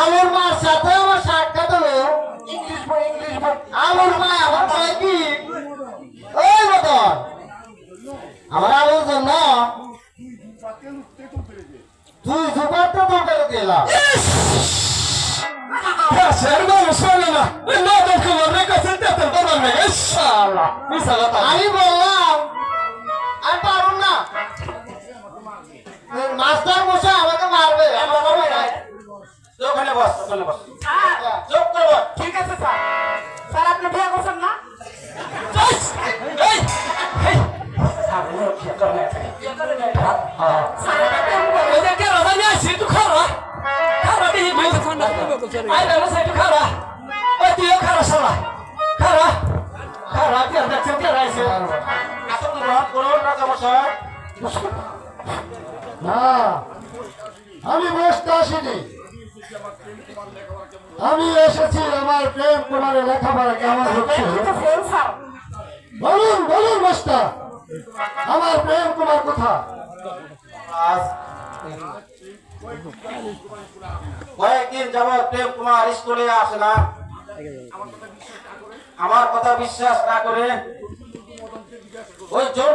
আলুর মার সাথে আমার সাক্ষাৎ হলো। আলুর মা আমার বলে কি? ওই মতন আমার আলুর জন্য তুই সুপারটা তো করে দিলাম। আমি বললাম আই না সাইড খারা ওই তুইও খারা সালা খারা খারা কি আর দেখছেন কে রাইছে আসল গ্রহণ করুন রাজা মশাই? না আমি বসতে আসিনি। আমি এসেছি আমার প্রেম কুমারের লেখাপড়া কেমন হচ্ছে? বলুন বলুন বস্তা আমার প্রেম কুমার কোথা আজ কয়েকদিন যাবৎ প্রেম কুমার স্কুলে আসে না। আমার কথা বিশ্বাস না করে ওই জোট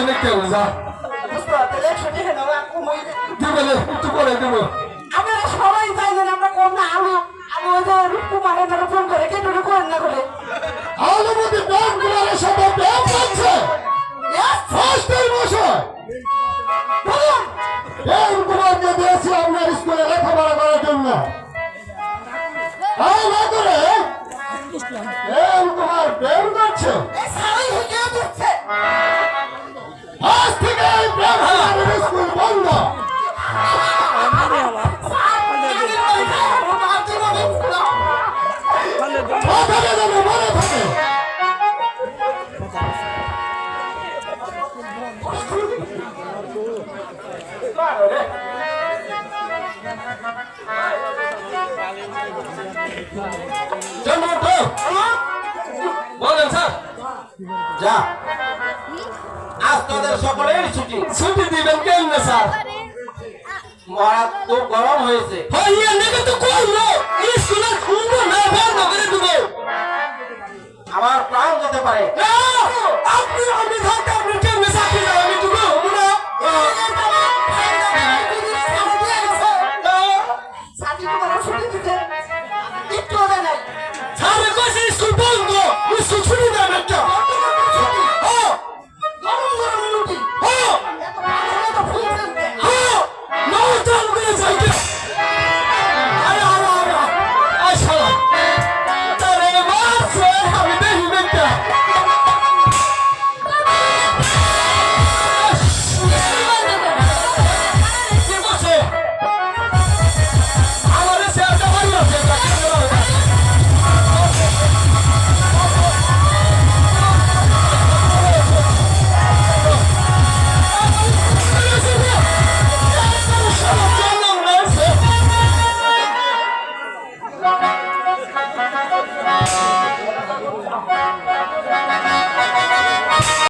ও কইলে কেউ যা আর। দিবলে একটু করে দেব আপনারা সবাই জানেন আমরা কম না আলু আমি ওই যে কুমারের নামে ফোন করে কেটে করেন না করে আলুমতি প্রেম কুমারের সাথে প্রেম করছে ফার্স্টের মশাই বলুন প্রেম কুমারকে দিয়েছি আপনার স্কুলে লেখাপড়া করার জন্য। তাই না করে। প্রেম কুমার প্রেম করছে বলেন স্যার যা। আজ তাদের সকলের ছুটি। ছুটি দিবেন কেমনে স্যার? মহারাজ খুব গরম হয়েছে। হইয়া নেবে তো করল স্কুলে খুলবো না